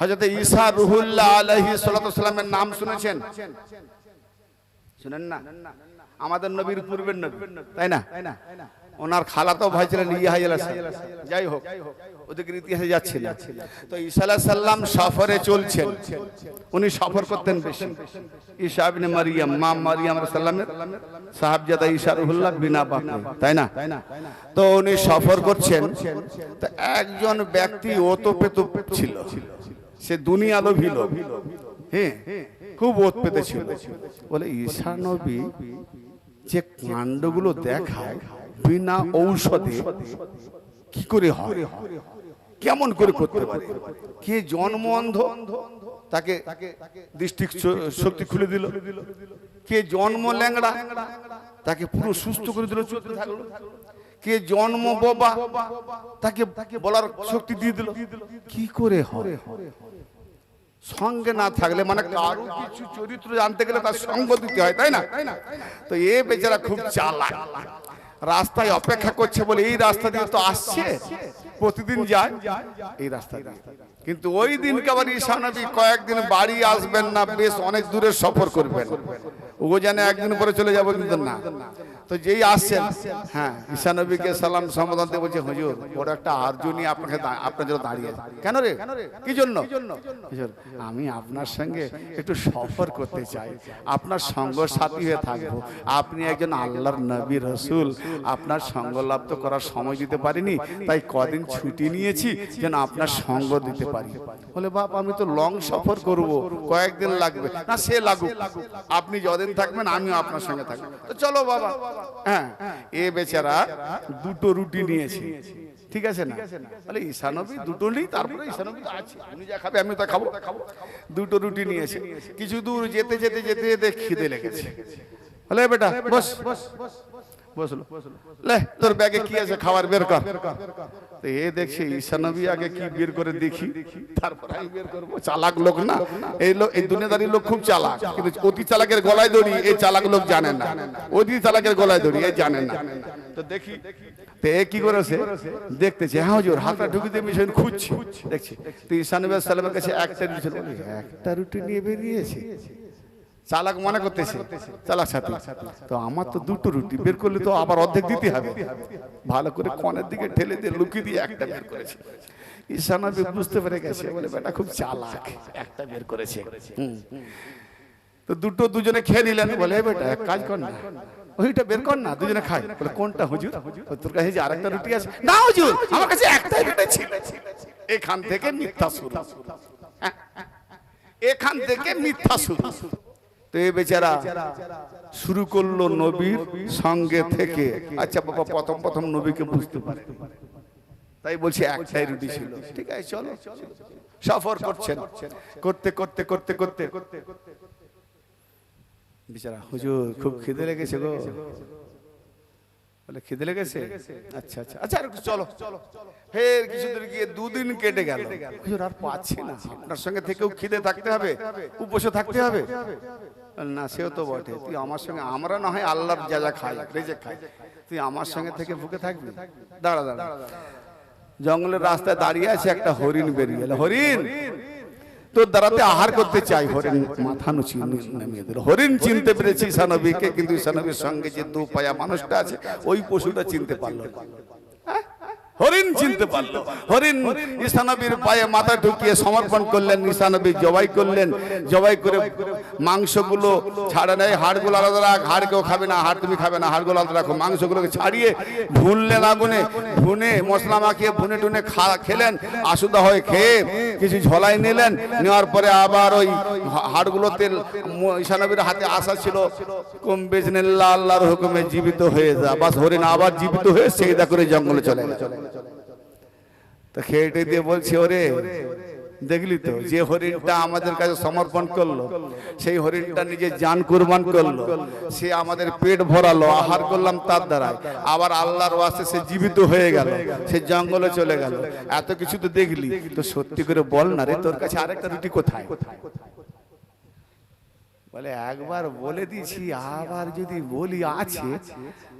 হজরত ঈসা রুহুল্লাহ আলহি সালামের নাম শুনেছেন? শুনেন না? আমাদের নবীর পূর্বের নবী, তাই না? ওনার খালাতো ভাই ছিলেন। যাই হোক ওদিকে ইতিহাসে যাচ্ছে না। তো ঈসা সালাম সফরে চলছেন। উনি সফর করতেন বেশি। ঈসা ইবনে মারিয়াম, মা মারিয়াম সালামের সাহাবজাদা ঈসা রুহুল্লাহ বিনা বাপে, তাই না? তো উনি সফর করছেন। তো একজন ব্যক্তি ওতপ্রোত ছিল। সে দুনিয়া লোভিল হ্যাঁ খুব ওত পেতে ছিল বলে ঈশা নবী যে কাণ্ডগুলো দেখায় বিনা ঔষধে কি করে হয়? কেমন করে করতে পারে? কে জন্ম অন্ধ? তাকে দৃষ্টি শক্তি খুলে দিল। কে জন্ম ল্যাংড়া? তাকে পুরো সুস্থ করে দিল। চলতে থাকল। কে জন্ম বাবা তাকে বলার শক্তি দিয়ে দিল। কি করে হরে হরে সঙ্গে না থাকলে মানে কারও কিছু চরিত্র জানতে গেলে তার সঙ্গ দিতে হয় তাই না? তো এ বেচারা খুব চালা রাস্তায় অপেক্ষা করছে বলে এই রাস্তা দিয়ে তো আসছে। প্রতিদিন যায়। এই রাস্তা দিয়ে। কিন্তু ওই দিনকে আবার ঈশানবী কয়েকদিন বাড়ি আসবেন না, বেশ অনেক দূরে সফর করবেন। ও জানে একদিন পরে চলে যাব কিন্তু না। তো যেই আসছেন হ্যাঁ ঈশানবীকে সালাম সম্বোধন দিয়ে বলছে, হুজুর, বড় একটা আর্জুনি আপনাকে আপনার জন্য দাঁড়িয়ে। কেন রে? কি জন্য? আমি আপনার সঙ্গে একটু সফর করতে চাই। আপনার সঙ্গ সাথী হয়ে থাকব। আপনি একজন আল্লাহর নবী রসুল। আপনার সঙ্গ লাভ তো করার সময় দিতে পারিনি। তাই কদিন ছুটি নিয়েছি যেন আপনার সঙ্গ দিতে পারি। বলে, বাপ, আমি তো লং সফর করব, কয়েকদিন লাগবে। না, সে লাগুক। আপনি যদিন থাকবেন, আমিও আপনার সঙ্গে থাকব। তো চলো, বাবা। হ্যাঁ এ বেচারা দুটো রুটি নিয়েছে। ঠিক আছে না? তাহলে ঈশানবী দুটো নেই, তারপরে ঈশানবী তো আছে। উনি যা খাবে আমি তা খাব। খাব দুটো রুটি নিয়েছে। কিছু দূর যেতে যেতে যেতে যেতে খিদে লেগেছে। বলে বেটা, বস। বসল। লে, তোর ব্যাগে কি আছে? খাবার বের কর। তো এ দেখছে ঈশানবী আগে কি বের করে দেখি? তারপর আমি বের করব। চালাক লোক না? এই লোক এই দুনিয়াদারি লোক খুব চালাক। কিন্তু অতি চালাকের গলায় দড়ি এই চালাক লোক জানে না। অতি চালাকের গলায় দড়ি এই জানে না। তো দেখি। তো এ কি করেছে? দেখতেছে হ্যাঁ হুজুর হাতটা ঢুকে দিয়ে মিশন খুঁজছে। দেখছি। তো ঈশানবী সালামের কাছে একটা রুটি একটা রুটি নিয়ে বেরিয়েছে। চালাক মনে করতেছে চালাক সাথে। তো আমার তো দুটো রুটি বের করলে তো আবার অর্ধেক দিতে হবে। ভালো করে কনের দিকে ঠেলে দিয়ে লুকিয়ে দিয়ে একটা বের করেছে। ঈশানবী বুঝতে পেরে গেছে বলে বেটা খুব চালাক। একটা বের করেছে। তো দুটো দুজনে খেয়ে নিলেন বলে বেটা এক কাজ কর না। ওইটা বের কর না দুজনে খাই। বলে কোনটা হুজুর? তোর কাছে যে আরেকটা রুটি আছে না হুজুর আমার কাছে একটাই রুটি ছিল এখান থেকে মিথ্যা শুরু। হ্যাঁ, এখান থেকে মিথ্যা শুরু। তো এই বেচারা শুরু করল নবীর সঙ্গে থেকে। আচ্ছা বাবা, প্রথম প্রথম নবীকে বুঝতে পারে। তাই বলছি, একটাই রুটি ছিল। ঠিক আছে, চলো। সফর করছেন। করতে করতে করতে করতে। বেচারা, হুজুর, খুব খিদে লেগেছে গো। বলে, খিদে লেগেছে? আচ্ছা আচ্ছা। আচ্ছা আর চলো। ফের কিছু দূর গিয়ে দুদিন কেটে গেল। হুজুর, আর পাচ্ছি না। আপনার সঙ্গে থেকেও খিদে থাকতে হবে উপসে থাকতে হবে। না, সেও তো বটে। তুই আমার সঙ্গে আমরা না হয় আল্লাহর যা যা খাই রেজে খাই। তুই আমার সঙ্গে থেকে ভুকে থাকবি? দাঁড়া দাঁড়া। জঙ্গলের রাস্তায় দাঁড়িয়ে আছে একটা হরিণ বেরিয়ে এলো। হরিণ! তোর দ্বারাতে আহার করতে চাই, হরিণ। মাথা নুচি নামিয়ে দিল। হরিণ চিনতে পেরেছি ঈশানবীকে, কিন্তু ঈশানবীর সঙ্গে যে দু পায়া মানুষটা আছে, ওই পশুটা চিনতে পারল না। হরিণ চিনতে পারল। হরিণ ঈশানবীর পায়ে মাথা ঢুকিয়ে সমর্পণ করলেন ঈশানবী জবাই করলেন। জবাই করে মাংসগুলো ছাড়া নেয় হাড়গুলো আলাদা রাখ হাড় কেউ খাবে না হাড় তুমি খাবে না হাড়গুলো আলাদা রাখো। মাংসগুলোকে ছাড়িয়ে ভুনলেন আগুনে ভুনে মশলা মাখিয়ে ভুনে টুনে খা খেলেন আসুদা হয়ে খেয়ে কিছু ঝলাই নিলেন নেওয়ার পরে আবার ওই হা- হাড়গুলো তেল ম- ঈশানবীর হাতে আসা ছিল। কম বেশ নেল্লা আল্লাহর হুকুমে জীবিত হয়ে যা। বাস হরিণ আবার জীবিত হয়ে সেই সেইদা করে জঙ্গলে চলে গেল। তো খেয়েটে দিয়ে বলছি, ওরে, দেখলি তো, যে হরিণটা আমাদের কাছে সমর্পণ করল, সেই হরিণটা নিজে যান কুরবান করল, সে আমাদের পেট ভরালো, আহার করলাম তার দ্বারা আবার আল্লাহর ওয়াসে সে জীবিত হয়ে গেল, সে জঙ্গলে চলে গেল, এত কিছু তো দেখলি, তো সত্যি করে বল না রে, তোর কাছে আরেকটা রুটি কোথায় কোথায়? বলে একবার বলে দিছি আবার যদি বলি আছে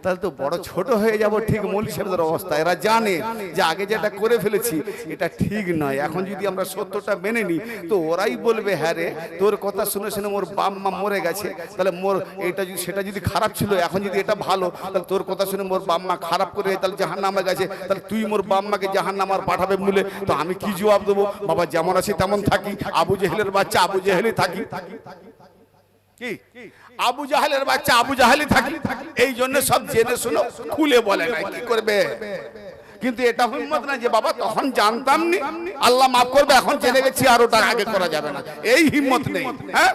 তাহলে তো বড় ছোট হয়ে যাব ঠিক মৌলিক সাহেবদের অবস্থা। এরা জানে যে আগে যেটা করে ফেলেছি এটা ঠিক নয়। এখন যদি আমরা সত্যটা মেনে নিই তো ওরাই বলবে হ্যাঁ রে তোর কথা শুনে শুনে মোর বাপ মা মরে গেছে। তাহলে মোর এটা যদি সেটা যদি খারাপ ছিল এখন যদি এটা ভালো তাহলে তোর কথা শুনে মোর বাপ মা খারাপ করে তাহলে জাহান নামে গেছে। তাহলে তুই মোর বাপ মাকে জাহান নামার পাঠাবে বলে তো আমি কি জবাব দেবো? বাবা যেমন আছি তেমন থাকি আবু জেহেলের বাচ্চা আবু জেহেলই থাকি কি? আবু জাহালের বাচ্চা আবু জাহালি থাকি। এই জন্য সব জেনে শুনো, খুলে বলে না কি করবে? কিন্তু এটা হিম্মত না যে, বাবা, তখন জানতাম নি আল্লাহ মাফ করবে, এখন জেনে গেছি আর ওটা আগে করা যাবে না। এই হিম্মত নেই হ্যাঁ?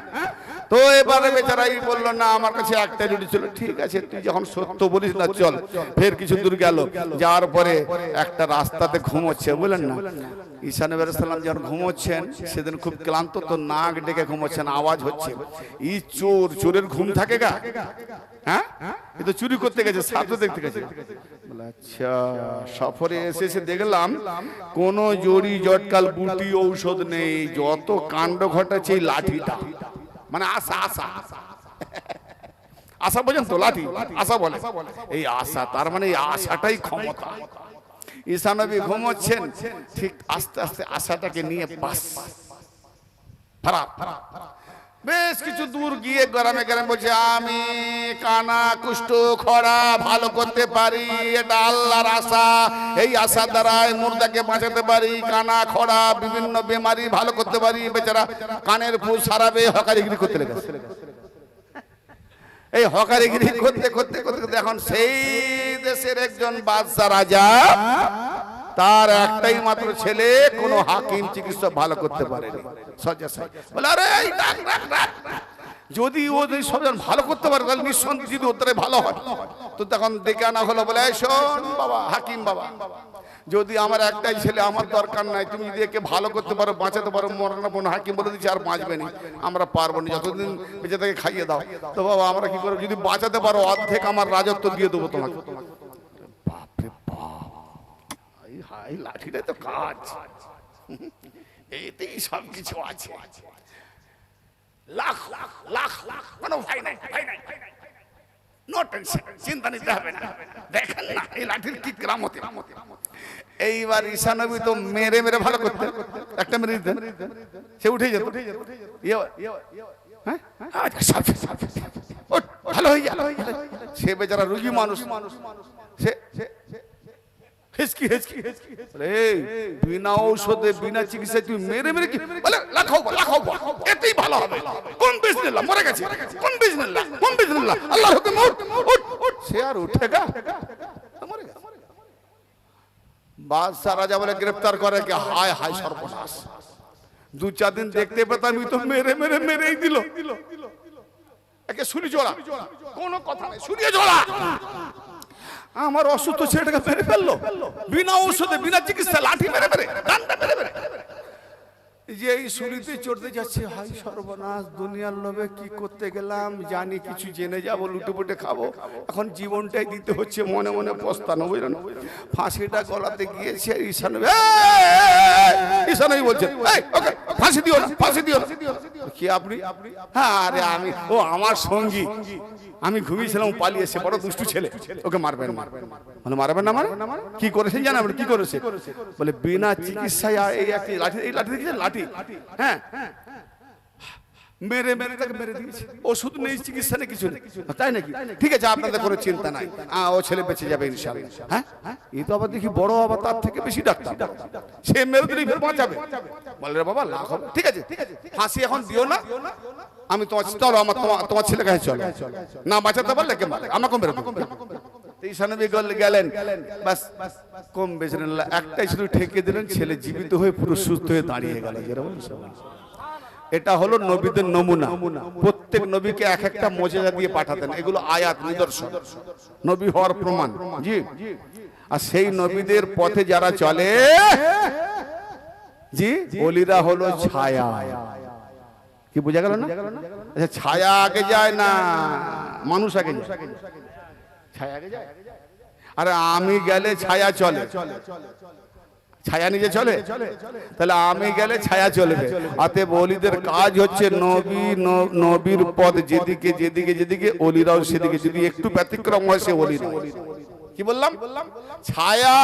তো এবারে বেচারাই বলল, না, আমার কাছে একটা রুটি ছিল। ঠিক আছে, তুই যখন সত্য বলিস না, চল। ফের কিছু দূর গেল। যাওয়ার পরে একটা রাস্তাতে ঘুমোচ্ছে বললেন না? ঈশা নবী যখন ঘুমোচ্ছেন, সেদিন খুব ক্লান্ত, তো নাক ডেকে ঘুমোচ্ছেন, আওয়াজ হচ্ছে, ই চোর, চোরের ঘুম থাকে গা? হ্যাঁ? এ তো চুরি করতে গেছে ছাত্র দেখতে গেছে। আচ্ছা। সফরে এসে এসে দেখলাম, কোন জড়ি, জটকাল, বুটি, ঔষধ নেই, যত কাণ্ড ঘটাচ্ছে লাঠিটা। মানে আশা আশা। আশা বোঝেন তো লাঠি আশা বলে। এই আশা তার মানে এই আশাটাই ক্ষমতা। ঈশা নবী ঘুমোচ্ছেন ঠিক আস্তে আস্তে আশাটাকে নিয়ে পাস খারাপ বেশ কিছু দূর গিয়ে গ্রামে গ্রামে বলছে, আমি কানা, কুষ্ঠ, খরা ভালো করতে পারি, এটা আল্লাহর আশা। এই আশা দ্বারাই মুর্দাকে বাঁচাতে পারি, কানা, খরা, বিভিন্ন বেমারি ভালো করতে পারি। বেচারা কানের ফুল সারাবে হকারিগিরি করতে লেগেছে। এই হকারিগিরি করতে করতে করতে করতে এখন সেই দেশের একজন বাদশা রাজা তার একটাই মাত্র ছেলে, কোন হাকিম চিকিৎসক ভালো করতে পারেনি। আরে যদি ও যদি সবজন ভালো করতে পারে, তাহলে নিঃসন্দেহে যদি ওর ভালো হয়। তো তখন ডেকে আনা হলো, বলে শোন বাবা, হাকিম বাবা, যদি আমার একটাই ছেলে, আমার দরকার নাই, তুমি যদি একে ভালো করতে পারো, বাঁচাতে পারো মরানো বোন হাকিম বলে দিচ্ছি, আর বাঁচবে না। আমরা পারব না, যতদিন বেঁচে থেকে খাইয়ে দাও। তো বাবা, আমরা কি করব? যদি বাঁচাতে পারো, অর্ধেক আমার রাজত্ব দিয়ে দেবো তোমাকে বাপরে বাপ এই লাঠিটা তো কাজ। এতেই সব কিছু আছে। লাখ লাখ লাখ লাখ কোনো ভয় নাই ভয় নাই। চিন্তা নিতে হবে না। দেখেন না এই লাঠির এইবার তো মেরে মেরে ভালো করতে। একটা মেরে সে উঠে যেত। ইয়ে-? আচ্ছা, ভালো হয়ে গেল। সে বেচারা রুগী মানুষ। সে সে বিনা বিনা মেরে মেরে কি বলে রাজা বলে গ্রেফতার করে হায় হায় সর্বনাশ। দু, চার দিন দেখতে পেতাম তো মেরে মেরে, মেরেই দিল। একে, শুনি জোড়া। কোনো কথা নেই। শুনিয়ে জোড়া। আমার অসুস্থ ছেলেটাকে মেরে ফেলল। বিনা ঔষধে, বিনা চিকিৎসা লাঠি মেরে মেরে, ডান্ডা মেরে মেরে। যে এই শুনিতে চড়তে যাচ্ছে হাই সর্বনাশ দুনিয়ার লোভে কি করতে গেলাম? জানি কিছু জেনে যাব লুটে পুটে খাব। এখন জীবনটাই দিতে হচ্ছে মনে মনে পস্তানো বুঝলেন ফাঁসিটা গলাতে গিয়েছে বলছেন "এই, ওকে, ফাঁসি দিও ফাঁসি দিও কি আপনি? হ্যাঁ আরে আমি ও আমার সঙ্গী। আমি ঘুমিয়েছিলাম পালিয়েছে বড় দুষ্টু ছেলে। ওকে মারবেন মারবেন মারবেন না মারবেন কি করেছেন জানেন আপনি কি করেছে? বলে বিনা চিকিৎসায় এই একটি লাঠি এই লাঠি দেখেছেন? লাঠি হ্যাঁ। মেরে মেরে, তাকে মেরে দিয়েছে। ওষুধ নেই, চিকিৎসা নেই, কিছু নেই। তাই নাকি? ঠিক আছে, আপনাদের কোনো চিন্তা নাই। ও ছেলে বেঁচে যাবে, ইনশাআল্লাহ। হ্যাঁ? এই তো আবার দেখি বড় আবার তার থেকে বেশি ডাক্তার। সে মেরে দিলেই ফের বাঁচাবে। বলে বাবা, লাখ হবে। ঠিক আছে? ফাঁসি এখন দিও না। আমি তোমার, চলো, আমার তোমার ছেলে কাছে চলো। না বাঁচাতে পারলে কে আমাকে মেরে দেবো। একটাই শুধু ঠেকে দিলেন, ছেলে জীবিত হয়ে পুরো সুস্থ হয়ে দাঁড়িয়ে এটা নবীদের নমুনা। প্রত্যেক নবীকে এক একটা দিয়ে পাঠাতেন। এগুলো নবী হওয়ার প্রমাণ। জি। আর সেই নবীদের পথে যারা চলে, জি বলিরা হলো ছায়া। কি বোঝা গেল না? আচ্ছা ছায়া আগে যায় না, মানুষ আগে যায়? ছায়া যায়? আরে আমি গেলে ছায়া চলে। ছায়া নিজে চলে? তাহলে আমি গেলে ছায়া চলবে। অতএব অলিদের কাজ হচ্ছে নবী নবীর পদ যেদিকে যেদিকে যেদিকে, অলিরাও সেদিকে। যদি একটু ব্যতিক্রম হয়, সে অলিরা কি বললাম? ছায়া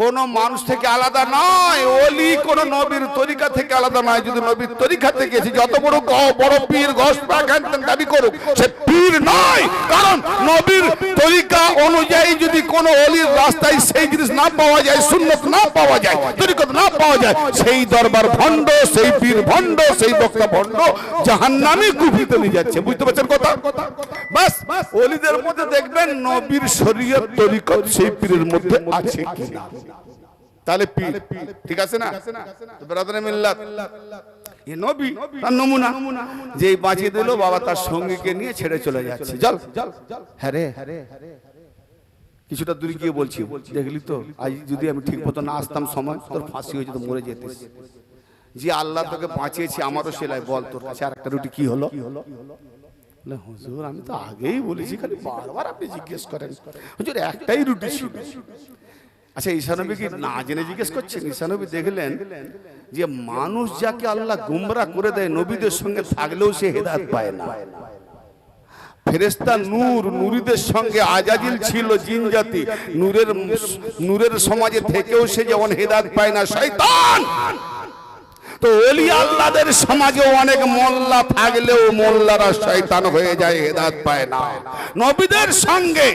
কোন মানুষ থেকে আলাদা নয়। অলি কোন নবীর তরিকা থেকে আলাদা নয়। যদি নবীর তরিকা থেকে এসে যত বড় বড় পীর, গস দাবি করুক, সে পীর নয়। কারণ নবীর তরিকা অনুযায়ী যদি কোনো অলির রাস্তায় সেই জিনিস না পাওয়া যায়, সুন্নত না পাওয়া যায়, তরিকত না পাওয়া যায়, সেই দরবার ভণ্ড, সেই পীর ভণ্ড, সেই বক্তা ভণ্ড জাহান্নামে কুফিতে নিয়ে যাচ্ছে। বুঝতে পারছেন কথা? বাস অলিদের মধ্যে দেখবেন নবীর শরীয়ত তরিকত সেই পীরের মধ্যে আছে কিনা? তাহলে ঠিক আছে না? তো বেরাদানে মিল্লাত। এ নবী, তার নমুনা। যেই বাঁচিয়ে দিল, বাবা তার সঙ্গীকে নিয়ে ছেড়ে চলে যাচ্ছে। চল। হ্যাঁ কিছুটা দূরে গিয়ে বলছি, দেখলি তো? আজ যদি আমি ঠিক মতো না আসতাম সময়, তোর ফাঁসি হয়ে যেত, মরে যেতিস। যে আল্লাহ তোকে বাঁচিয়েছে, আমারও সেলাই। বল, তোর কাছে আর একটা রুটি কি হলো? হুজুর, আমি তো আগেই বলেছি, খালি বারবার আপনি জিজ্ঞেস করেন। হুজুর, একটাই রুটি ছিল। আচ্ছা ঈশানবী কি না জেনে জিজ্ঞেস করছেন? ঈশানবী দেখলেন যে মানুষ যাকে আল্লাহ গুমরা করে দেয় নবীদের সঙ্গে থাকলেও সে হেদাত পায় না। ফেরেস্তা নূর, নুরিদের সঙ্গে আজাজিল ছিল জিন জাতি। নূরের নূরের সমাজে থেকেও সে যেমন হেদাত পায় না, শয়তান! তো ওলি আল্লাদের সমাজে অনেক মোল্লা থাকলেও মোল্লারা শয়তান হয়ে যায় হেদাত পায় না। নবীদের সঙ্গে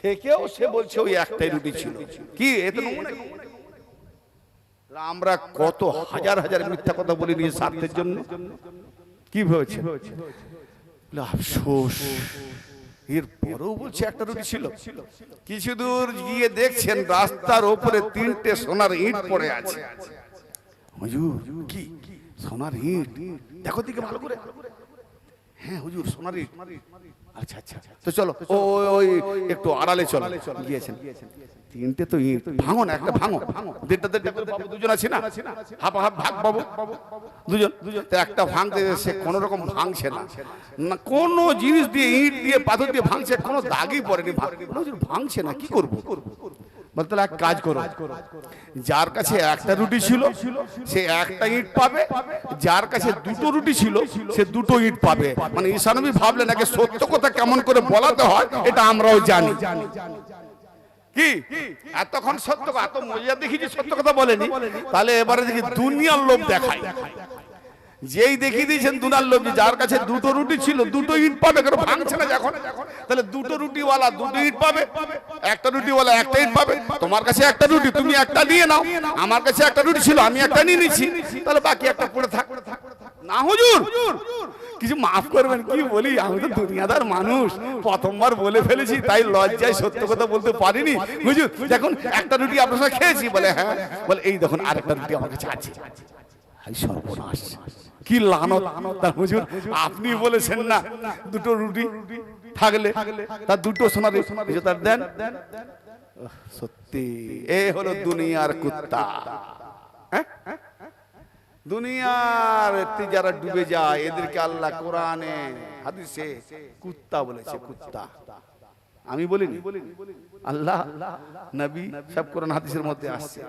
থেকেও সে বলছে ওই একটাই রুটি ছিল। কি? এত নমুনা আমরা কত হাজার হাজার মিথ্যা কথা বলি নিয়ে স্বার্থের জন্য? কি ভেবেছে? আফসোস। এর পরেও বলছে একটা রুটি ছিল। কিছু দূর গিয়ে দেখছেন রাস্তার ওপরে তিনটে সোনার ইট পড়ে আছে। হুজুর কি? সোনার ইট? দেখো দিকে ভালো করে। হ্যাঁ হুজুর সোনার ইট। আচ্ছা আচ্ছা। তো চলো ও ওই একটু আড়ালে চলো। গিয়েছেন। তিনটে তো ইট ভাঙো না একটা ভাঙো দেড়টা দেড়টা দুজন আছে না? হাফ হাফ ভাগ পাবো দুজন? তো একটা ভাঙতে সে কোনো রকম ভাঙছে না। না। কোনো জিনিস দিয়ে ইট দিয়ে পাথর দিয়ে ভাঙছে কোনো দাগই পড়েনি। ভাঙছে না কি করব? বলতে এক কাজ করো। যার কাছে একটা রুটি ছিল, সে একটা ইট পাবে। যার কাছে দুটো রুটি ছিল, সে দুটো ইট পাবে। মানে ঈশানবী ভাবলেন আগে সত্য কথা কেমন করে বলাতে হয়, এটা আমরাও জানি। কি? এতক্ষণ সত্য এত মজা দেখি যে সত্য কথা বলেনি। তাহলে এবারে দেখি দুনিয়ার লোভ দেখায়। যেই দেখিয়ে দিয়েছেন দুনার যে যার কাছে দুটো রুটি ছিল, দুটো ইট পাবে কারণ ভাঙছে না যখন তাহলে দুটো রুটিওয়ালা দুটো ইট পাবে, একটা রুটিওয়ালা একটা ইট পাবে, তোমার কাছে একটা রুটি, তুমি একটা নিয়ে নাও, আমার কাছে একটা রুটি ছিল, আমি একটা নিয়ে নিচ্ছি তাহলে বাকি একটা পড়ে থাক। না হুজুর, কিছু মাফ করবেন, কি বলি, আমি তো দুনিয়াদার মানুষ, প্রথমবার বলে ফেলেছি, তাই লজ্জায় সত্য কথা বলতে পারিনি। হুজুর, দেখুন, একটা রুটি আপনার সঙ্গে খেয়েছি, বলে হ্যাঁ বলে এই দেখুন, আরেকটা রুটি আমার কাছে আছে। সর্বনাশ। কি লানত? তার হুজুর, আপনি বলেছেন না দুটো রুটি থাকলে তার দুটো সোনার তার দেন। সত্যি, এ হলো দুনিয়ার কুত্তা। হ্যাঁ? দুনিয়ার যারা ডুবে যায়, এদেরকে আল্লাহ কোরআনে, হাদিসে কুত্তা বলেছে, কুত্তা। আমি বলিনি? আল্লাহ, নবী সব কোরআন, হাদিসের মধ্যে আসছে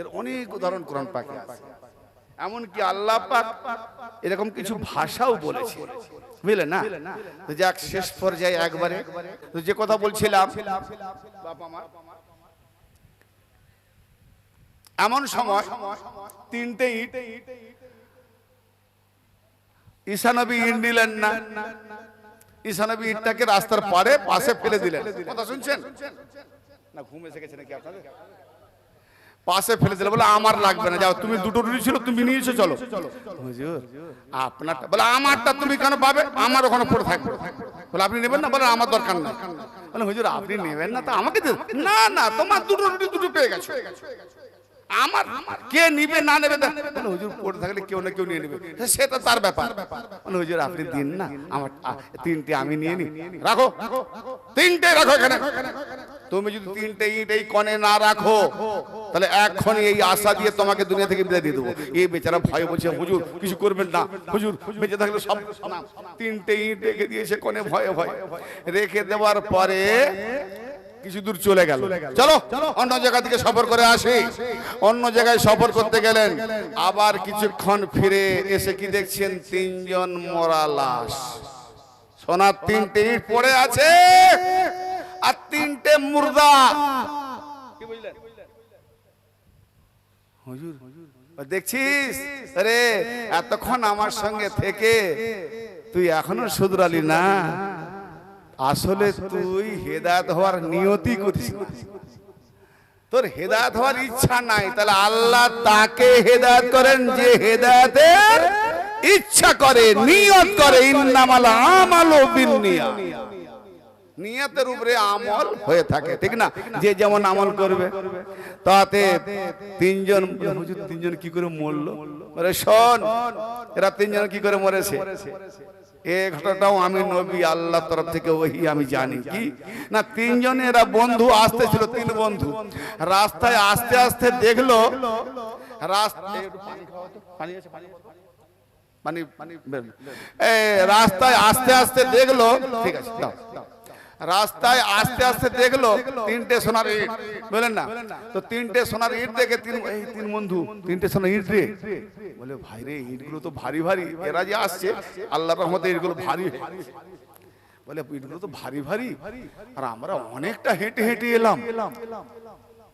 এর অনেক উদাহরণ কোরআন পাকে আছে। এমনকি আল্লাহ পাক এরকম কিছু ভাষাও বলেছে। বুঝলেন না? তো যাক শেষ পর্যায়ে একবারে। তো যে কথা বলছিলাম এমন সময় তিনটে ইট ঈশানবী ইট নিলেন না। ঈশানবী ইটটাকে রাস্তার পাড়ে পাশে ফেলে দিলেন। কথা শুনছেন? না ঘুম এসে গেছে নাকি আপনাদের? পাশে ফেলে দিলে বলে আমার লাগবে না। যাও তুমি দুটো রুটি ছিল তুমি নিয়েছো চলো। হুজুর। আপনারটা বলে আমারটা তুমি কেন পাবে? আমার ওখানে পড়ে থাকবে। বলে আপনি নেবেন না? বলে আমার দরকার না বলে হুজুর আপনি নেবেন না তো আমাকে দিন না না তোমার দুটো রুটি দুটো পেয়ে গেছো। আমার কে নিবে না নেবে বলে, হুজুর পড়ে থাকলে কেউ না কেউ নিয়ে নেবে। সেটা তার ব্যাপার। বলে হুজুর আপনি দিন না। আমার তিনটে আমি নিয়ে নি। রাখো। তিনটে রাখো এখানে। তুমি যদি তিনটে ইট এই কনে না রাখো, তাহলে এক্ষণই এই আশা দিয়ে তোমাকে দুনিয়া থেকে বিদায় দিয়ে দেবো। এই বেচারা ভয় বলছে, হুজুর, কিছু করবেন না। হুজুর, বেঁচে থাকলে সব তিনটে ইট রেখে দিয়েছে কনে ভয়ে ভয়ে। রেখে দেওয়ার পরে কিছু দূর চলে গেল। চলো, অন্য জায়গা থেকে সফর করে আসি। অন্য জায়গায় সফর করতে গেলেন। আবার কিছুক্ষণ ফিরে এসে কি দেখছেন? তিনজন মরা লাশ। সোনার তিনটে ইট পড়ে আছে। আর তিনটে মুর্দা। কি বুঝলেন? হুজুর দেখছিস? আরে এতক্ষণ আমার সঙ্গে থেকে তুই এখনও শুধরালি না? আসলে তুই হেদায়ত হওয়ার নিয়তি করিস তোর হেদায়ত হওয়ার ইচ্ছা নাই। তাহলে আল্লাহ তাকে হেদায়ত করেন যে হেদায়তের ইচ্ছা করে নিয়ত করে ইন্নামাল আমাল বিন্নিয়া নিয়তের উপরে আমল হয়ে থাকে ঠিক না? যে যেমন আমল করবে তাতে তিনজন হুজুর তিনজন কি করে মরলো? বলে শোন এরা তিনজন কি করে মরেছে? এ ঘটনাটাও আমি নবী আল্লাহ তরফ থেকে ওই আমি জানি কি? না তিনজন এরা বন্ধু আসতে ছিল তিন বন্ধু। রাস্তায় আস্তে আস্তে দেখল রাস্তায় পানি আছে পানি? মানে রাস্তায় আস্তে আস্তে দেখল ঠিক আছে রাস্তায় আস্তে আস্তে দেখল তিনটে সোনার ইট বলেন না তো তিনটে সোনার ইট দেখে তিন এই তিন বন্ধু তিনটে সোনার ইট রে বলে ভাই রে ইটগুলো তো ভারী ভারী এরা যে আসছে আল্লাহর রহমতে ইটগুলো ভারী বলে ইটগুলো তো ভারী ভারী আর আমরা অনেকটা হেঁটে হেঁটে এলাম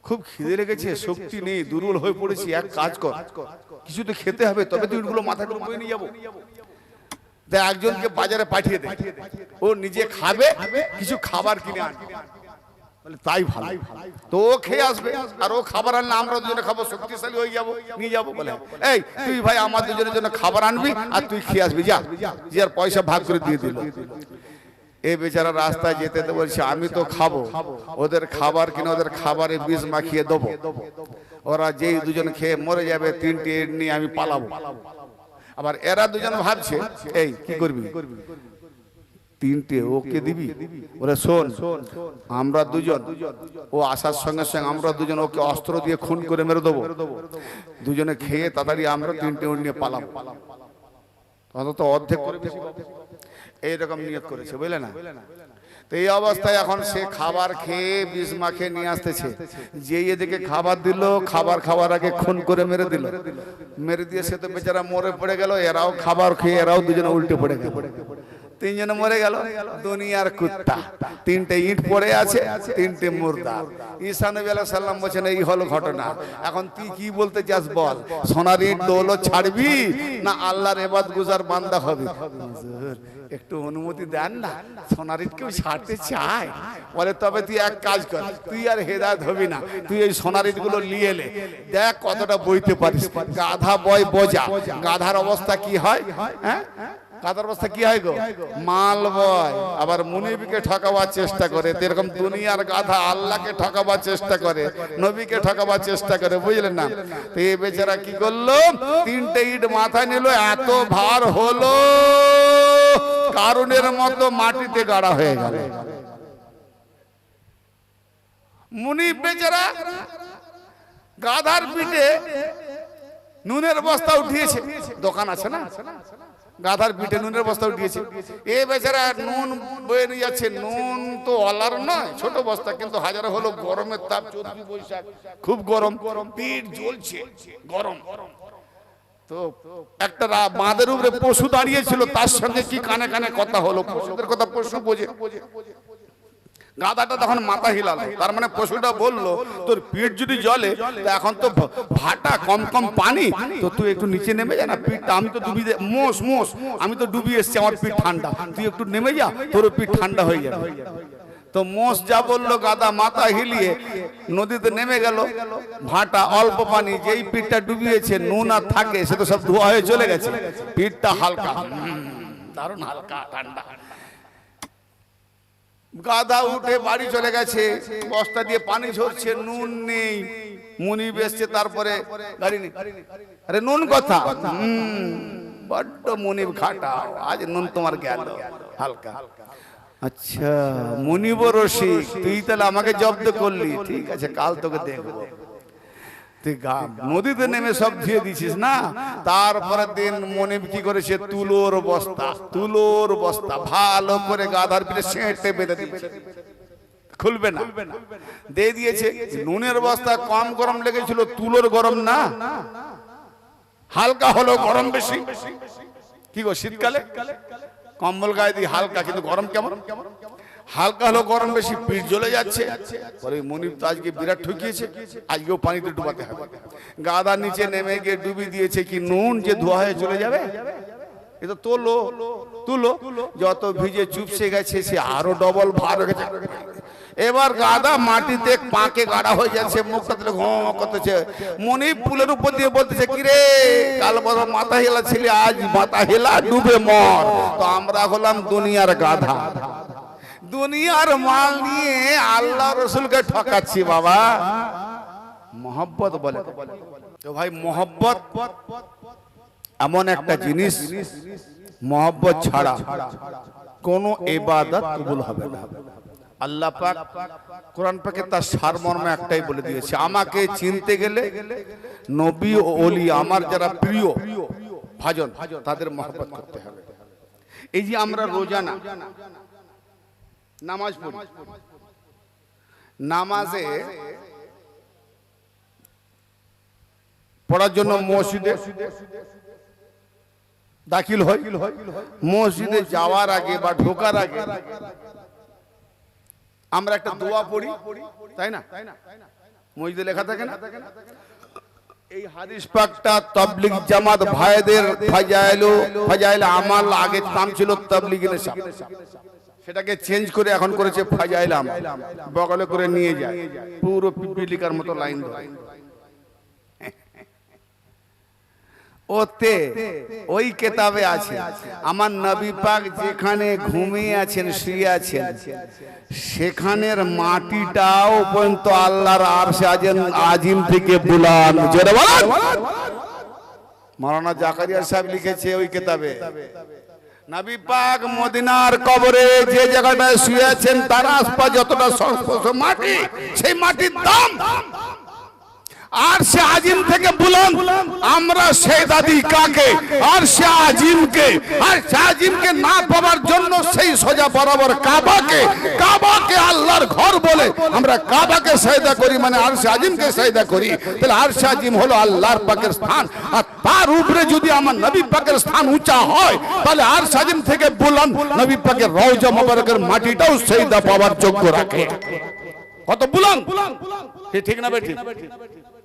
খুব খিদে লেগেছে শক্তি নেই দুর্বল হয়ে পড়েছি এক কাজ কর কিছু তো খেতে হবে তবে তো ইটগুলো মাথা করে নিয়ে যাব একজনকে বাজারে পাঠিয়ে দে। ও নিজে খাবে কিছু খাবার কিনে আনবে। বলে তাই ভালো। তো ও খেয়ে আসবে। আর ও খাবার আনলে আমরা দুজনে খাব শক্তিশালী হয়ে যাব নিয়ে যাব বলে। এই তুই ভাই আমার দুজনের জন্য খাবার আনবি আর তুই খেয়ে আসবি যা। যে আর পয়সা ভাগ করে দিয়ে দিল। এ বেচারা রাস্তায় যেতে তো বলছে আমি তো খাব। ওদের খাবার কিনে ওদের খাবারে বিষ মাখিয়ে দেবো। ওরা যেই দুজন খেয়ে মরে যাবে তিনটে নিয়ে আমি পালাবো। আবার এরা দুজন ভাবছে, এই, কি করবি? তিনটে, ওকে দিবি? ওরে শোন, আমরা দুজন, ও আসার সঙ্গে সঙ্গে আমরা দুজন ওকে অস্ত্র দিয়ে খুন করে মেরে দেবো। দুজনে খেয়ে তাড়াতাড়ি আমরা তিনটে ওর নিয়ে পালাম অন্তত অর্ধেক এইরকম নিয়োগ করেছে, বুঝলে না? তো এই অবস্থায় এখন সে খাবার খেয়ে বিষ মাখে নিয়ে আসতেছে। যে এদিকে খাবার দিল, খাবার খাওয়ার আগে খুন করে মেরে দিল। মেরে দিয়ে সে তো বেচারা মরে পড়ে গেল, এরাও খাবার খেয়ে এরাও দুজনে উল্টে পড়ে গেল। তিনজনে মরে গেল, দুনিয়ার কুত্তা। তিনটে ইট পড়ে আছে, তিনটে মুর্দা। ঈসা নবী আলাইহিস সালাম বলেছেন, এই হলো ঘটনা। এখন তুই কি বলতে চাস বল? সোনার ইট দৌলত ছাড়বি না আল্লাহর এবাদ গুজার বান্দা হবে? একটু অনুমতি দেন না সোনার ইট কেউ ছাড়তে চায়। বলে তবে তুই এক কাজ কর তুই আর হেদায়ত হবি না তুই এই সোনার ইটগুলো নিয়ে এলে দেখ কতটা বইতে পারিস। গাধা বয় বোঝা। গাধার অবস্থা কি হয়? হ্যাঁ? গাধার অবস্থা কি হয় গো? মাল বয়। আবার মুনিবিকে ঠকাবার চেষ্টা করে। এরকম দুনিয়ার গাধা আল্লাহকে ঠকাবার চেষ্টা করে নবীকে ঠকাবার চেষ্টা করে বুঝলেন না? তো এই বেচারা কি করল? তিনটে ইট মাথায় নিল এত ভার হলো। কারণের মতো মাটিতে গাড়া হয়ে গেল। মুনি বেচারা গাধার পিঠে নুনের বস্তা উঠিয়েছে। দোকান আছে না? গাধার পিঠে নুনের বস্তা উঠিয়েছে। এ বেচারা নুন বয়ে নিয়ে যাচ্ছে। নুন তো অলার নয়, ছোট বস্তা, কিন্তু হাজার হলো গরমের তাপ চৌদ্দ বৈশাখ, খুব গরম। পিঠ জ্বলছে গরম গরম। একটা রা- বাঁধের উপরে পশু দাঁড়িয়েছিল, তার সঙ্গে কি কানে কানে কথা হলো? পশুদের কথা পশু বোঝে। গাধাটা তখন মাথা হিলাল। তার মানে পশুটা বলল, তোর পিঠ যদি জলে এখন তো ভাটা, কম কম পানি। তো তুই একটু নিচে নেমে যা না পিঠটা আমি তো ডুবি মোষ মোষ, আমি তো ডুবি এসছি, আমার পিঠ ঠান্ডা। তুই একটু নেমে যা তোর পিঠ ঠান্ডা হয়ে যাবে। তো মোষ যা বলল, গাদা মাথা হিলিয়ে নদীতে নেমে গেল। ভাটা অল্প পানি, যেই পিঠটা ডুবিয়েছে, নুন আর থাকে, সে তো সব ধোয়া হয়ে চলে গেছে। পিঠটা হালকা। দারুণ হালকা, ঠান্ডা। গাধা উঠে বাড়ি চলে গেছে। বস্তা দিয়ে পানি ঝরছে, নুন নেই। মুনি বেসছে তারপরে গাড়ি নেই। আরে, নুন কথা? বড্ড মুনিব খাটা আজ নুন তোমার গেল হালকা হালকা। আচ্ছা মুনিব রসিক তুই তাহলে আমাকে জব্দ করলি। ঠিক আছে কাল তোকে দেখব। তুই নদীতে নেমে সব ধুয়ে দিছিস না? তারপরে দিন মনে কি করেছে? তুলোর বস্তা তুলোর বস্তা। ভালো করে গাধার পিঠে সেঁটে বেঁধে দিচ্ছে খুলবে না। দিয়ে দিয়েছে নুনের বস্তা কম গরম লেগেছিল তুলোর গরম না? হালকা হলো গরম বেশি। কি গো শীতকালে? কম্বল গায়ে দিই, হালকা, কিন্তু গরম কেমন? হালকা হলো গরম বেশি, পিঠ জ্বলে যাচ্ছে। পরে মনির তো আজকে বিরাট ঠকিয়েছে, আজকেও পানিতে ডুবাতে হবে। গাদার নিচে নেমে গিয়ে ডুবি দিয়েছে কি, নুন যে ধোয়া হয়ে চলে যাবে? এ তো তোলো, তুলো, যত ভিজে চুপসে গেছে, সে আরও ডবল ভার হয়ে গেছে। এবার গাদা মাটিতে পাকে গাড়া হয়ে যাচ্ছে, মুখটা তুলে ঘো করতেছে। মনি পুলের উপর দিয়ে বলতেছে, কিরে, কাল বড় মাথা হেলা ছিলে, আজ মাথা হেলা ডুবে মর। তো আমরা হলাম দুনিয়ার গাধা। দুনিয়ার মাল নিয়ে আল্লাহ রসুলকে ঠকাচ্ছি বাবা। মোহব্বত বলে। তো ভাই, মোহব্বত এমন একটা জিনিস মোহব্বত ছাড়া কোনো এবাদত কবুল হবে না। আল্লাহ পাক কোরআন পাকে তার সারমর্ম একটাই বলে দিয়েছে আমাকে চিনতে গেলে নবী ও অলি আমার যারা প্রিয় ভাজন তাদের মহব্বত করতে হবে। এই যে আমরা রোজানা নামাজ পড়ি। নামাজে পড়ার জন্য মসজিদে দাখিল হয়। মসজিদে যাওয়ার আগে বা ঢোকার আগে আমরা একটা দোয়া পড়ি তাই না? মসজিদে লেখা থাকে না? এই হাদিস পাকটা তবলিগ জামাত ভাইদের ফাজাইলো ফাজাইল আমাল আগে নাম ছিল তবলিগ নেশা। সেটাকে চেঞ্জ করে এখন করেছে ফাজাইল আমাল বগলে করে নিয়ে যায়। পুরো পিপিলিকার মতো লাইন ধরে। ওতে ওই কেতাবে আছে আমার নবী পাক যেখানে ঘুমিয়ে আছেন শুয়ে আছেন সেখানের মাটিটাও পর্যন্ত আল্লাহর আরশে আজেন আজিম থেকে বুলান। জোরে বলেন। মাওলানা জাকারিয়া সাহেব লিখেছে ওই কেতাবে। নবী পাক মদিনার কবরে যে জায়গাটায় শুয়ে আছেন তার আশপাশ যতটা সংস্পর্শ মাটি সেই মাটির দাম আর সে আজিম থেকে বুলন। আমরা সেই দাদি কাকে? আর সে আজিমকে? আর সে আজিমকে না পাওয়ার জন্য সেই সোজা বরাবর কাবাকে? কাবাকে আল্লাহর ঘর বলে আমরা কাবাকে সাইদা করি মানে আর সে আজিমকে সাইদা করি। তাহলে আর সে আজিম হলো আল্লাহর পাকের স্থান। আর তার উপরে যদি আমার নবী পাকের স্থান উঁচা হয়, তাহলে আর সে আজিম থেকে বুলন নবী পাকের রওজা মোবারকের মাটিটাও সেইদা পাওয়ার যোগ্য রাখে। কত বুলন? ঠিক না বেঠিক?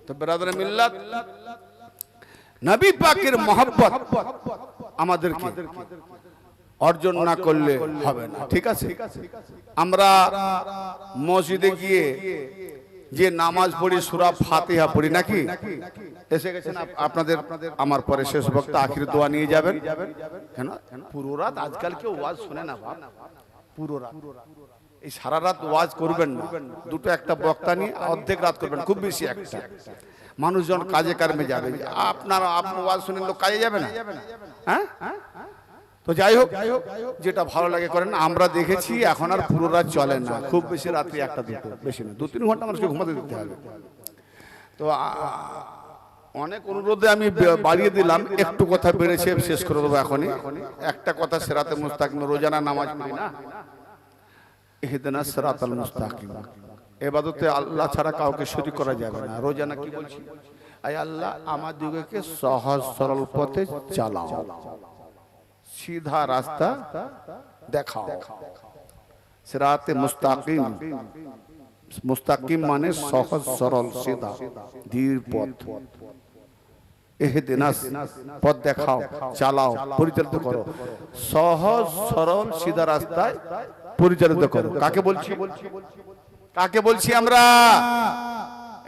তো ব্রাদার মিল্লাত, নবী পাকের মহব্বত আমাদেরকে অর্জন না করলে হবে না। ঠিক আছে? আমরা মসজিদে গিয়ে যে নামাজ পড়ি, সুরা ফাতিহা পড়ি নাকি? এসে গেছেন আপ- আপনাদের, আমার পরে শেষ বক্তা আখির দোয়া নিয়ে যাবেন। কেন? পুরো রাত আজকাল কেউ ওয়াজ শুনে না পুরো রাত। এই সারা রাত ওয়াজ করবেন না। দুটো একটা বক্তা নিয়ে অর্ধেক রাত করবেন খুব বেশি একটা। মানুষজন কাজে কর্মে যাবে। আপনার আপনার ওয়াজ শুনে লোক কাজে যাবে না? হ্যাঁ? তো যাই হোক যেটা ভালো লাগে করেন আমরা দেখেছি এখন আর পুরো রাত চলে না। খুব বেশি রাত্রি একটা দুটো বেশি না। দু তিন ঘণ্টা মানুষকে ঘুমাতে দিতে হবে। তো অনেক অনুরোধে আমি বাড়িয়ে দিলাম। একটু কথা বেড়েছে শেষ করে দেবো এখনই। একটা কথা সেরাতে মুস্তাকিম রোজানা নামাজ পড়ি না? ইহদিনাস সিরাতাল মুস্তাকিম। এবাদতে আল্লাহ ছাড়া কাউকে শরীক করা যাবে না। রোজানা কি বলছি? আয় আল্লাহ আমাদিগকে সহজ, সরল পথে চালাও। সিধা রাস্তা দেখাও। সিরাতে মুস্তাকিম। মুস্তাকিম মানে সহজ, সরল, সিধা, ধীর পথ। এহদিনাস পথ দেখাও, চালাও, পরিচালিত করো। সহজ, সরল, সিধা রাস্তায় পরিচালিত করো কাকে বলছি? কাকে বলছি? আমরা?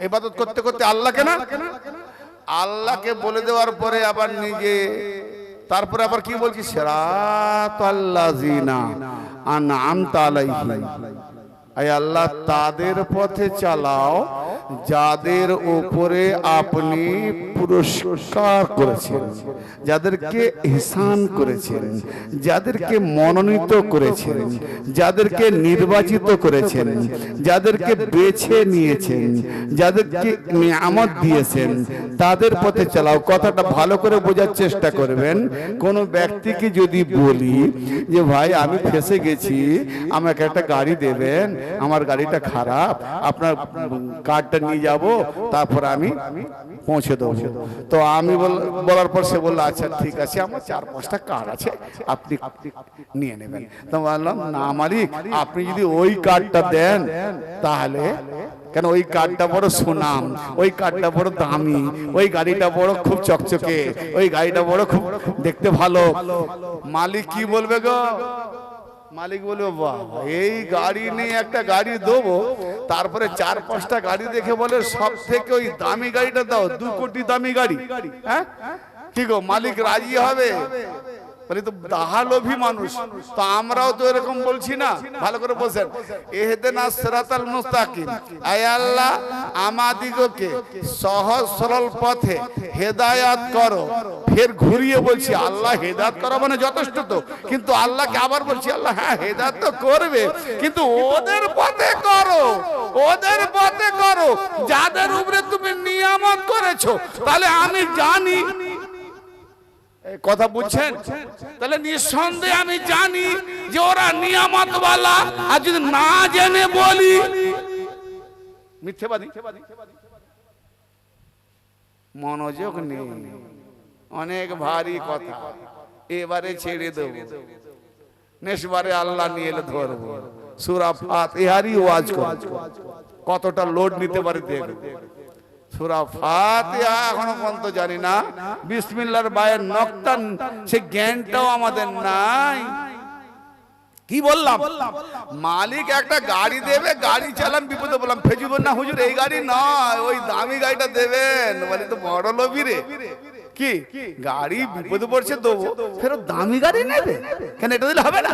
ইবাদত করতে করতে আল্লাহকে না? আল্লাহকে বলে দেওয়ার পরে আবার নিজে তারপরে আবার কি বলছি? সেরাত আল্লাযিনা আনআমতা আমতা আয় আল্লাহ তাদের পথে চালাও, যাদের উপরে আপনি পুরস্কার করেছেন, যাদেরকে ইহসান করেছেন, যাদেরকে মনোনীত করেছেন, যাদেরকে নির্বাচিত করেছেন, যাদেরকে বেছে নিয়েছেন, যাদেরকে নিয়ামত দিয়েছেন, তাদের পথে চালাও। কথাটা ভালো করে বোঝার চেষ্টা করবেন। কোন ব্যক্তিকে যদি বলি যে, ভাই, আমি ফেসে গেছি, আমাকে একটা গাড়ি দেবেন। আমার গাড়িটা খারাপ আপনার কার্ডটা নিয়ে যাব তারপর আমি পৌঁছে দেবো। তো আমি বল- বলার পর সে বলল আচ্ছা ঠিক আছে আমার চার পাঁচটা কার্ড আছে আপনি নিয়ে নেবেন। তো বললাম না মালিক আপনি যদি ওই কার্ডটা দেন তাহলে কেন ওই কার্ডটা বড় সুনাম ওই কার্ডটা বড় দামি ওই গাড়িটা বড় খুব চকচকে ওই গাড়িটা বড় খুব দেখতে ভালো। মালিক কি বলবে গো? মালিক বাহ, এই গাড়ি নিয়ে একটা গাড়ি দেবো, তারপরে চার পাঁচটা গাড়ি দেখে বলে সব থেকে ওই দামি গাড়িটা দাও, দু কোটি দামি গাড়ি। হ্যাঁ? ঠিক মালিক রাজি হবে? বলি তো দাহালোভী মানুষ তো আমরাও তো এরকম বলছি না। ভালো করে বলছেন এহেদেনা সিরাতাল মুস্তাকিম। আয় আল্লাহ আমাদিগকে সহজ সরল পথে হেদায়াত করো। ফের ঘুরিয়ে বলছি আল্লাহ হেদায়াত করা মানে যথেষ্ট তো। কিন্তু আল্লাহকে আবার বলছি আল্লাহ হ্যাঁ হেদায়াত তো করবে। কিন্তু ওদের পথে করো। ওদের পথে করো। যাদের উপরে তুমি নিয়ামত করেছ তাহলে আমি জানি কথা বুঝছেন? তাহলে নিঃসন্দেহে আমি জানি যে ওরা নিয়ামতওয়ালা। আর যদি না জেনে বলি, মিথ্যেবাদী? মনোযোগ নেই। অনেক ভারী কথা। এবারে ছেড়ে দেবো। নেশবারে আল্লাহ নিয়ে এলে ধরবো। সুরা ফাতিহারই ওয়াজ কতটা লোড নিতে পারে দেখো সুরা ফাতিহা এখনও পর্যন্ত জানি না। বিসমিল্লার বায়ের নকটা সে জ্ঞানটাও আমাদের নাই। কি বললাম? মালিক একটা গাড়ি দেবে, গাড়ি চালাম বিপদে বললাম ফেজিব না হুজুর, এই গাড়ি নয়, ওই দামি গাড়িটা দেবেন। বলে তো বড় লোভি রে। কি? গাড়ি বিপদে পড়ছে দেবো ফেরত দামি গাড়ি নেবে? কেন এটা দিলে হবে না?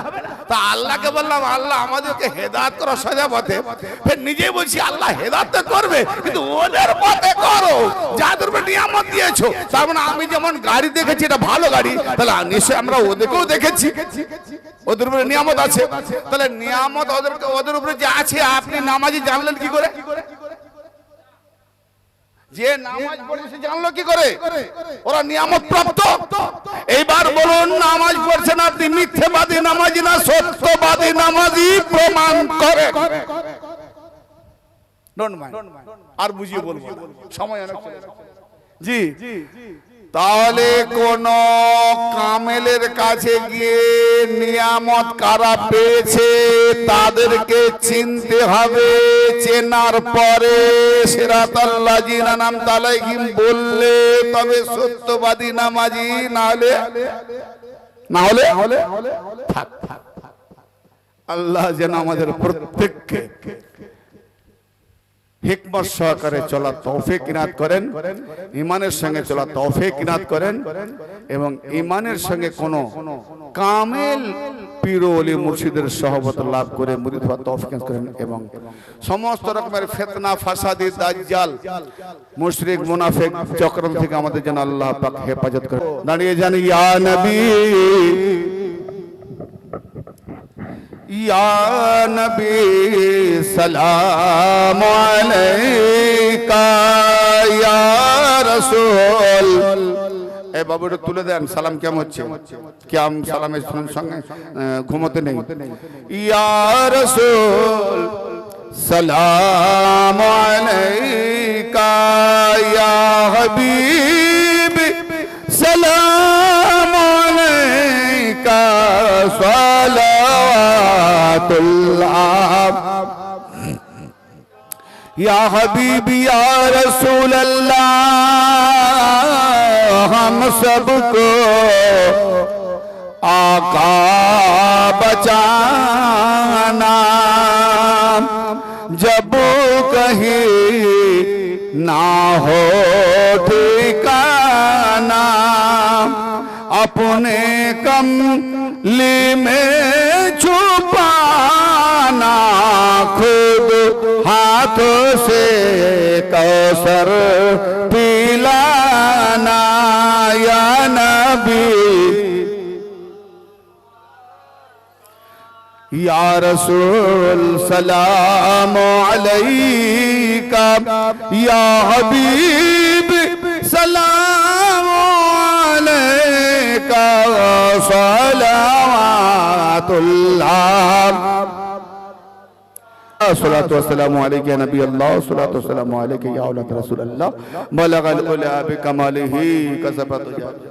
তা আল্লাহকে বললাম আল্লাহ আমাদেরকে হেদাত করো সোজা পথে। ফের নিজেই বলছি আল্লাহ হেদাত তো করবে কিন্তু ওদের পথে করো। যাদের উপর নিয়ামত দিয়েছ তার মানে আমি যেমন গাড়ি দেখেছি এটা ভালো গাড়ি। তাহলে নিশ্চয়ই আমরা ওদেরকেও দেখেছি। ওদের উপরে নিয়ামত আছে। তাহলে নিয়ামত ওদের ওদের উপরে যে আছে আপনি নামাজি জানলেন কি করে? যে নামাজ পড়ছে সে জানলো কি করে? ওরা নিয়ামত প্রাপ্ত। এইবার বলুন নামাজ পড়ছেন আপনি মিথ্যেবাদী নামাজি না সত্যবাদী নামাজি প্রমাণ করে। আর বুঝিয়ে বলব সময় অনেক জি। জি। তাহলে কোন কামেলের কাছে গিয়ে নিয়ামত কারা পেয়েছে, তাদেরকে চিনতে হবে চেনার পরে নাম বললে, তবে সত্যবাদী নামাজি না হলে না হলে থাক থাক। আল্লাহ যেন আমাদের প্রত্যেককে হিকমত সহকারে চলা তৌফিক কিনাত করেন ইমানের সঙ্গে চলা তৌফিক কিনাত করেন এবং ইমানের সঙ্গে কোনো কামেল পীর ওলি মুর্শিদের সহবত লাভ করে মুরিদ হওয়া তৌফিক করেন এবং সমস্ত রকমের ফেতনা, ফাসাদি, দাজ্জাল, মুশরিক, মুনাফিক চক্রান্ত থেকে আমাদের যেন আল্লাহ পাক হেফাজত করে দাঁড়িয়ে জানি ইয়া নবী। یا نبی سلام علیکہ یا رسول এ বাবুটা তুলে দেন, সালাম কেম হচ্ছে? কেম সালামের সঙ্গে ঘুমোতে নেই। ইয়া রাসূল, সালাম আলাইকা, ইয়া হাবিব, সালাম का सलावातुल्लाह या हबीबी, या रसूल अल्लाह हम सबको आका बचाना। जब कहीं ना हो अपने कम ली में छुपाना खुद हाथ से कौसर पिलाना या नबी। या रसूल सलाम अलैका, या हबीब सलाम عليك صلوات الله والسلام عليك يا نبي الله. صلاة والسلام عليك يا أولاد رسول الله. بلغ الأولى بكماله كسبت جاده